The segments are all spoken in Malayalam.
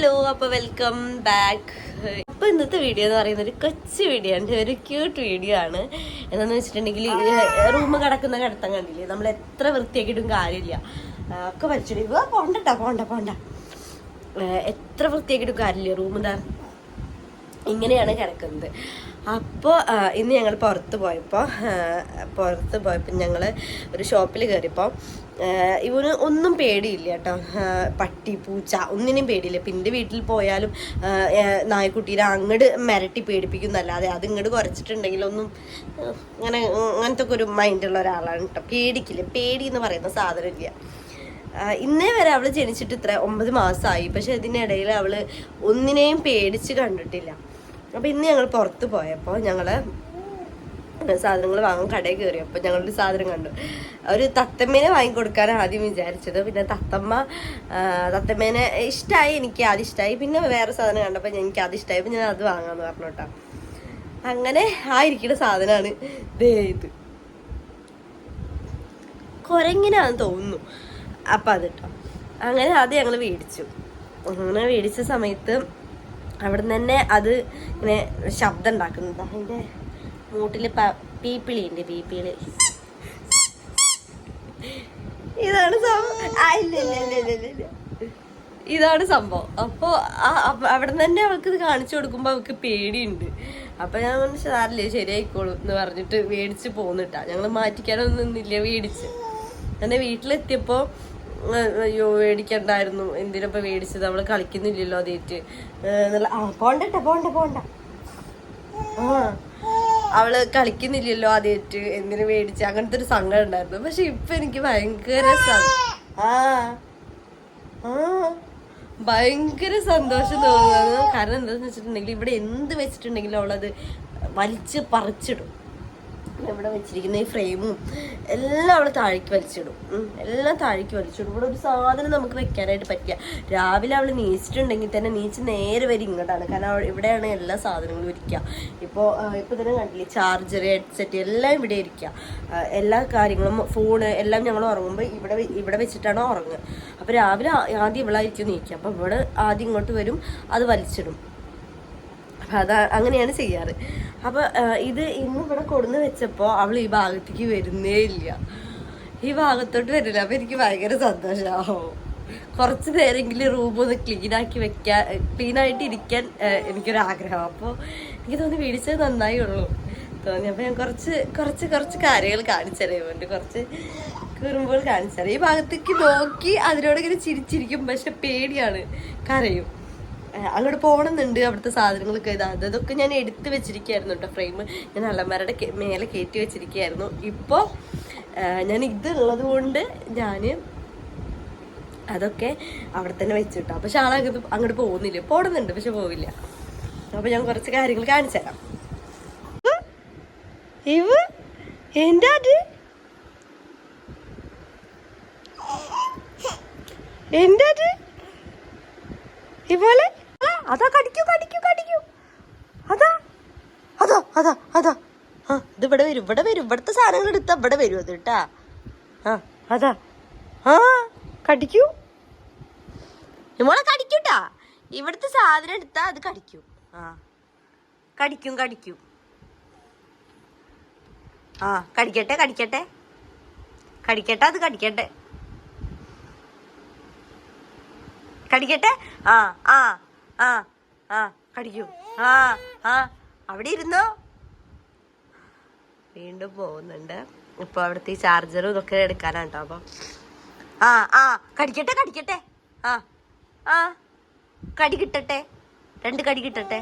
ഹലോ അപ്പൊ വെൽക്കം ബാക്ക് അപ്പൊ ഇന്നത്തെ വീഡിയോ എന്ന് പറയുന്നത് ഒരു കൊച്ചു വീഡിയോ ആണ്. ഒരു ക്യൂട്ട് വീഡിയോ ആണ്. എന്താന്ന് വെച്ചിട്ടുണ്ടെങ്കിൽ റൂം കിടക്കുന്ന കിടത്തം കണ്ടില്ലേ? നമ്മൾ എത്ര വൃത്തിയാക്കിയിട്ടും കാര്യമില്ല. ഒക്കെ വലിച്ചിടുക പോണ്ടട്ടാ പോണ്ട പോണ്ട. എത്ര വൃത്തിയാക്കിയിട്ടും കാര്യമില്ല. റൂം എന്താ ഇങ്ങനെയാണ് കിടക്കുന്നത്. അപ്പോൾ ഇന്ന് ഞങ്ങൾ പുറത്ത് പോയപ്പോൾ പുറത്ത് പോയപ്പോൾ ഞങ്ങൾ ഒരു ഷോപ്പിൽ കയറിയപ്പോൾ ഇവന് ഒന്നും പേടിയില്ല കേട്ടോ. പട്ടി പൂച്ച ഒന്നിനും പേടിയില്ല. പിന്നെ എന്റെ വീട്ടിൽ പോയാലും നായ്ക്കുട്ടീനെ അങ്ങോട്ട് മിരട്ടി പേടിപ്പിക്കുന്നല്ലാതെ അത് ഇങ്ങോട്ട് കുറച്ചിട്ടുണ്ടെങ്കിലൊന്നും അങ്ങനെ അങ്ങനത്തെ ഒക്കെ ഒരു മൈൻഡുള്ള ഒരാളാണ് കേട്ടോ. പേടിക്കില്ല. പേടി എന്ന് പറയുന്ന സാധനമില്ല ഇന്നേ വരെ അവൾ ജനിച്ചിട്ട് ഇത്ര ഒമ്പത് മാസമായി പക്ഷെ ഇതിനിടയിൽ അവൾ ഒന്നിനെയും പേടിച്ച് കണ്ടിട്ടില്ല. അപ്പൊ ഇന്ന് ഞങ്ങൾ പുറത്ത് പോയപ്പോൾ ഞങ്ങൾ സാധനങ്ങൾ വാങ്ങാൻ കടയിൽ കയറി. അപ്പോൾ ഞങ്ങളൊരു സാധനം കണ്ടു. ഒരു തത്തമ്മേനെ വാങ്ങിക്കൊടുക്കാൻ ആദ്യം വിചാരിച്ചത്. പിന്നെ തത്തമ്മ തത്തമ്മേനെ ഇഷ്ടമായി എനിക്ക് അത് ഇഷ്ടമായി പിന്നെ വേറെ സാധനം കണ്ടപ്പോൾ എനിക്ക് അത് ഇഷ്ടമായി ഞാൻ അത് വാങ്ങാന്ന് പറഞ്ഞു അങ്ങനെ ആ ഇരിക്കുന്ന സാധനമാണ് ദേ ഇത്. കുരങ്ങിനാന്ന് തോന്നുന്നു. അപ്പം അത് കേട്ടോ അങ്ങനെ അത് ഞങ്ങൾ മേടിച്ചു. അങ്ങനെ മേടിച്ച സമയത്ത് അവിടെ നിന്ന് തന്നെ അത് ഇങ്ങനെ ശബ്ദം ഉണ്ടാക്കുന്നത് അതിന്റെ മൂട്ടിൽ പീപ്പിളി ഉണ്ട് പീപ്പിളി? ഇതാണ് സംഭവം. ഇതാണ് സംഭവം. അപ്പോൾ അവിടെ തന്നെ അവൾക്ക് ഇത് കാണിച്ചു കൊടുക്കുമ്പോൾ അവൾക്ക് പേടിയുണ്ട്. അപ്പൊ ഞാൻ പറഞ്ഞു ശരിയായിക്കോളൂ ശരിയായിക്കോളും എന്ന് പറഞ്ഞിട്ട് മേടിച്ച് പോന്നിട്ടാ. ഞങ്ങൾ മാറ്റിക്കാനൊന്നും നിന്നില്ല മേടിച്ച്. എന്നെ വീട്ടിലെത്തിയപ്പോ അയ്യോ മേടിക്കണ്ടായിരുന്നു. എന്തിനപ്പോ മേടിച്ചത്? അവൾ കളിക്കുന്നില്ലല്ലോ അതേറ്റ്. എന്നുള്ള ആ പോണ്ടട്ടെ പോണ്ട പോണ്ട. ആ അവൾ കളിക്കുന്നില്ലല്ലോ ആദ്യമായിട്ട് എന്തിനു മേടിച്ച് അങ്ങനത്തെ ഒരു സങ്കടം ഉണ്ടായിരുന്നു. പക്ഷെ ഇപ്പൊ എനിക്ക് ഭയങ്കര ആ ആ ഭയങ്കര സന്തോഷം തോന്നുന്നു. കാരണം എന്താന്ന് വെച്ചിട്ടുണ്ടെങ്കിൽ ഇവിടെ എന്ത് വെച്ചിട്ടുണ്ടെങ്കിലും അവളത് വലിച്ച് പറിച്ചിടും. ഇവിടെ വെച്ചിരിക്കുന്ന ഈ ഫ്രെയിമും എല്ലാം അവിടെ താഴേക്ക് വലിച്ചിടും. എല്ലാം താഴേക്ക് വലിച്ചിടും. ഇവിടെ ഒരു സാധനം നമുക്ക് വെക്കാനായിട്ട് പറ്റുക രാവിലെ അവൾ നീച്ചിട്ടുണ്ടെങ്കിൽ തന്നെ നീച്ച് നേരെ വരെ ഇങ്ങോട്ടാണ്. കാരണം ഇവിടെയാണ് എല്ലാ സാധനങ്ങളും ഇരിക്കുക. ഇപ്പോൾ ഇപ്പോൾ തന്നെ കണ്ടില്ലേ? ചാർജർ ഹെഡ്സെറ്റ് എല്ലാം ഇവിടെ ഇരിക്കുക. എല്ലാ കാര്യങ്ങളും ഫോണ് എല്ലാം ഞങ്ങൾ ഉറങ്ങുമ്പോൾ ഇവിടെ ഇവിടെ വെച്ചിട്ടാണ് ഉറങ്ങുക. അപ്പോൾ രാവിലെ ആദ്യം ഇവളായിരിക്കും നീക്കുക. അപ്പോൾ ഇവിടെ ആദ്യം ഇങ്ങോട്ട് വരും അത് വലിച്ചിടും. അപ്പൊ അത് അങ്ങനെയാണ് ചെയ്യാറ്. അപ്പൊ ഇത് ഇന്ന് ഇവിടെ കൊടുന്ന് വെച്ചപ്പോൾ അവൾ ഈ ഭാഗത്തേക്ക് വരുന്നേ ഇല്ല. ഈ ഭാഗത്തോട്ട് വരില്ല. അപ്പൊ എനിക്ക് ഭയങ്കര സന്തോഷമാവും കുറച്ച് നേരെങ്കിലും റൂം ഒന്ന് ക്ലീനാക്കി വെക്കാൻ ക്ലീനായിട്ട് ഇരിക്കാൻ എനിക്കൊരാഗ്രഹം. അപ്പോൾ എനിക്ക് തോന്നി വീടിച്ചത് നന്നായി ഉള്ളൂ. തോന്നി. അപ്പൊ ഞാൻ കുറച്ച് കുറച്ച് കുറച്ച് കാര്യങ്ങൾ കാണിച്ചറിയുന്നുണ്ട് കുറച്ച് കയറുമ്പോൾ കാണിച്ചറിയാം ഈ ഭാഗത്തേക്ക് നോക്കി അതിനോട് ഇങ്ങനെ ചിരിച്ചിരിക്കും. പക്ഷെ പേടിയാണ്. കരയും. അങ്ങോട്ട് പോകണമെന്നുണ്ട് അവിടുത്തെ സാധനങ്ങളൊക്കെ ഇത്. അതൊക്കെ ഞാൻ എടുത്ത് വെച്ചിരിക്കുകയായിരുന്നു കേട്ടോ ഫ്രെയിം ഞാൻ അലമാരയുടെ മേലെ കയറ്റി വെച്ചിരിക്കുകയായിരുന്നു. ഇപ്പോൾ ഞാൻ ഇത് ഉള്ളത് കൊണ്ട് ഞാൻ അതൊക്കെ അവിടെ തന്നെ വെച്ചിട്ടോ പക്ഷെ ആളങ്ങോട്ട് അങ്ങോട്ട് പോകുന്നില്ല. പോടുന്നുണ്ട് പക്ഷെ പോവില്ല. അപ്പൊ ഞാൻ കുറച്ച് കാര്യങ്ങൾ കാണിച്ചു തരാം. ഇവ എന്താ അത്? എന്താ അതാ കടിക്കൂ കടിക്കൂ കടിക്കൂ. അതാ. അതാ അതാ അതാ. ആ ഇത് ഇവിടെ വരും ഇവിടെ വരും. ഇവിടുത്തെ സാധനങ്ങൾ എടുത്താ ഇവിടെ വരും അത് കേട്ടാ. ആ അതാ. ആ കടിക്കൂ. നമ്മളെ കടിക്കൂട്ടാ. ഇവിടുത്തെ സാധനം എടുത്താ അത് കടിക്കൂ. ആ കടിക്കും കടിക്കൂ. ആ കടിക്കട്ടെ കടിക്കട്ടെ. കടിക്കട്ടെ അത് കടിക്കട്ടെ. കടിക്കട്ടെ? ആ ആ. ആ ആ കടിക്കൂ. ആ ആ. അവിടെ ഇരുന്നോ? വീണ്ടും പോകുന്നുണ്ട്. ഇപ്പൊ അവിടുത്തെ ഈ ചാർജറും ഇതൊക്കെ എടുക്കാനാണ് കേട്ടോ അപ്പൊ. ആ ആ. കടിക്കട്ടെ കടിക്കട്ടെ. ആ ആ. കടി കിട്ടട്ടെ. രണ്ട് കടി കിട്ടട്ടെ.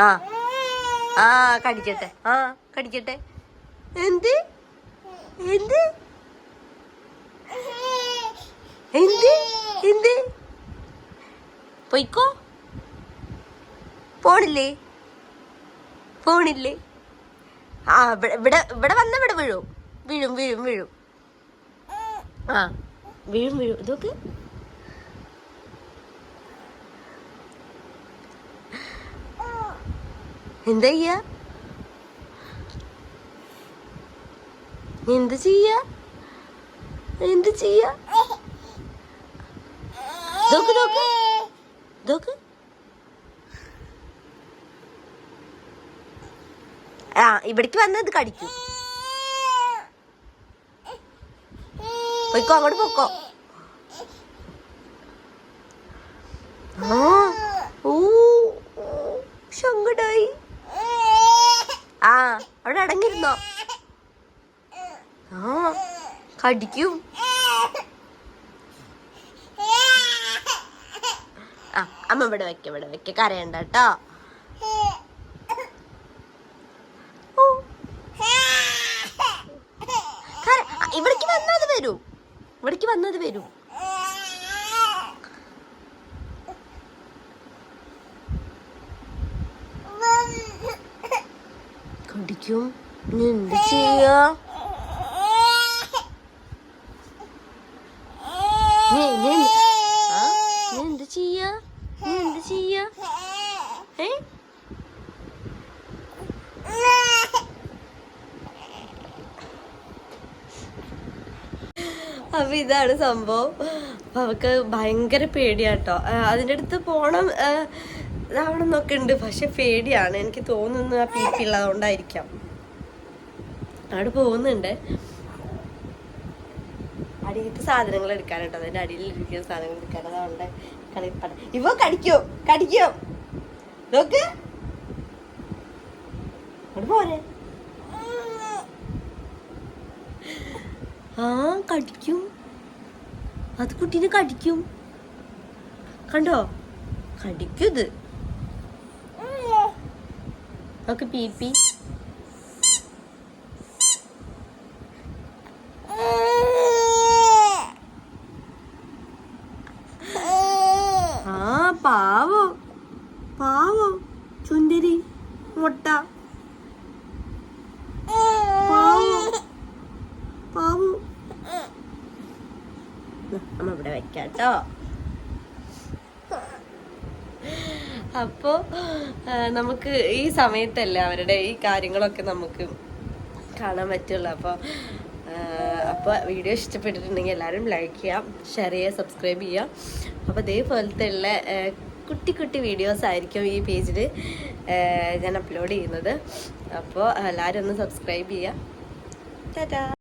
ആ ആ കടിക്കട്ടെ. ആ കടിക്കട്ടെ. എന്ത്? എന്ത്? എന്ത്? എന്ത്? പൊയ്ക്കോ. പോണില്ലേ? പോണില്ലേ? ആ ഇവിടെ ഇവിടെ വന്ന ഇവിടെ വീഴും വീഴും വീഴും വീഴും. ആ വീഴും വീഴും. ഇതൊക്കെ എന്താ ചെയ്യാ? എന്ത് ചെയ്യ? എന്ത് ചെയ്യാ? നോക്ക് നോക്ക് നോക്ക് ആ ഇവിടേക്ക് വന്നത് കടിക്കും. പോയിക്കോ അങ്ങോട്ട് പോക്കോ ശങ്കടായി ആ അവിടെ അടങ്ങിരുന്നോ ആ കടിക്കും ആ അമ്മ ഇവിടെ വെക്ക ഇവിടെ വെക്ക. കരയണ്ട കേട്ടോ. ഇവിടേക്ക് വന്നത് വരൂ. ഇവിടേക്ക് വന്നത് വരൂ. കുടിക്കും. എന്ത് ചെയ്യാ നീ നീ ആ നീ എന്ത് ചെയ്യാ നീ എന്ത് ചെയ്യാ ഏ അപ്പൊ ഇതാണ് സംഭവം. അപ്പൊ അവക്ക് ഭയങ്കര പേടിയാട്ടോ. അതിന്റെ അടുത്ത് പോണം ആ, ഇതാവണം എന്നൊക്കെ ഉണ്ട്. പക്ഷെ പേടിയാണ്. എനിക്ക് തോന്നുന്നു ആ പി പി ഉള്ളതുകൊണ്ടായിരിക്കാം അവിടെ പോകുന്നുണ്ട്. അടിയിട്ട് സാധനങ്ങൾ എടുക്കാനുണ്ടോ അതിന്റെ അടിയിൽ ഇരിക്കുന്ന സാധനങ്ങൾ എടുക്കാൻ അതുകൊണ്ട് കളിപ്പട ഇവ കടിക്കോ? കടിക്കോ? നോക്ക്. അവിടെ പോരെ. ആ കടിക്കും. അത് കുട്ടീനെ കടിക്കും. കണ്ടോ? കടിക്കും ഇത് ഓക്കെ പി പി. അമ്മ ഇവിടെ വെക്കാട്ടോ. അപ്പോ ആ, നമുക്ക് ഈ സമയത്തല്ല അവരുടെ ഈ കാര്യങ്ങളൊക്കെ നമുക്ക് കാണാൻ പറ്റുള്ളൂ. അപ്പോൾ അപ്പോൾ വീഡിയോ ഇഷ്ടപ്പെട്ടിട്ടുണ്ടെങ്കിൽ എല്ലാവരും ലൈക്ക് ചെയ്യാം ഷെയർ ചെയ്യുക സബ്സ്ക്രൈബ് ചെയ്യാം. അപ്പോൾ ഇതേപോലത്തെ ഉള്ള കുട്ടി കുട്ടി വീഡിയോസ് ആയിരിക്കും ഈ പേജിൽ ഞാൻ അപ്ലോഡ് ചെയ്യുന്നത്. അപ്പോൾ എല്ലാവരും ഒന്ന് സബ്സ്ക്രൈബ് ചെയ്യുക ടാറ്റാ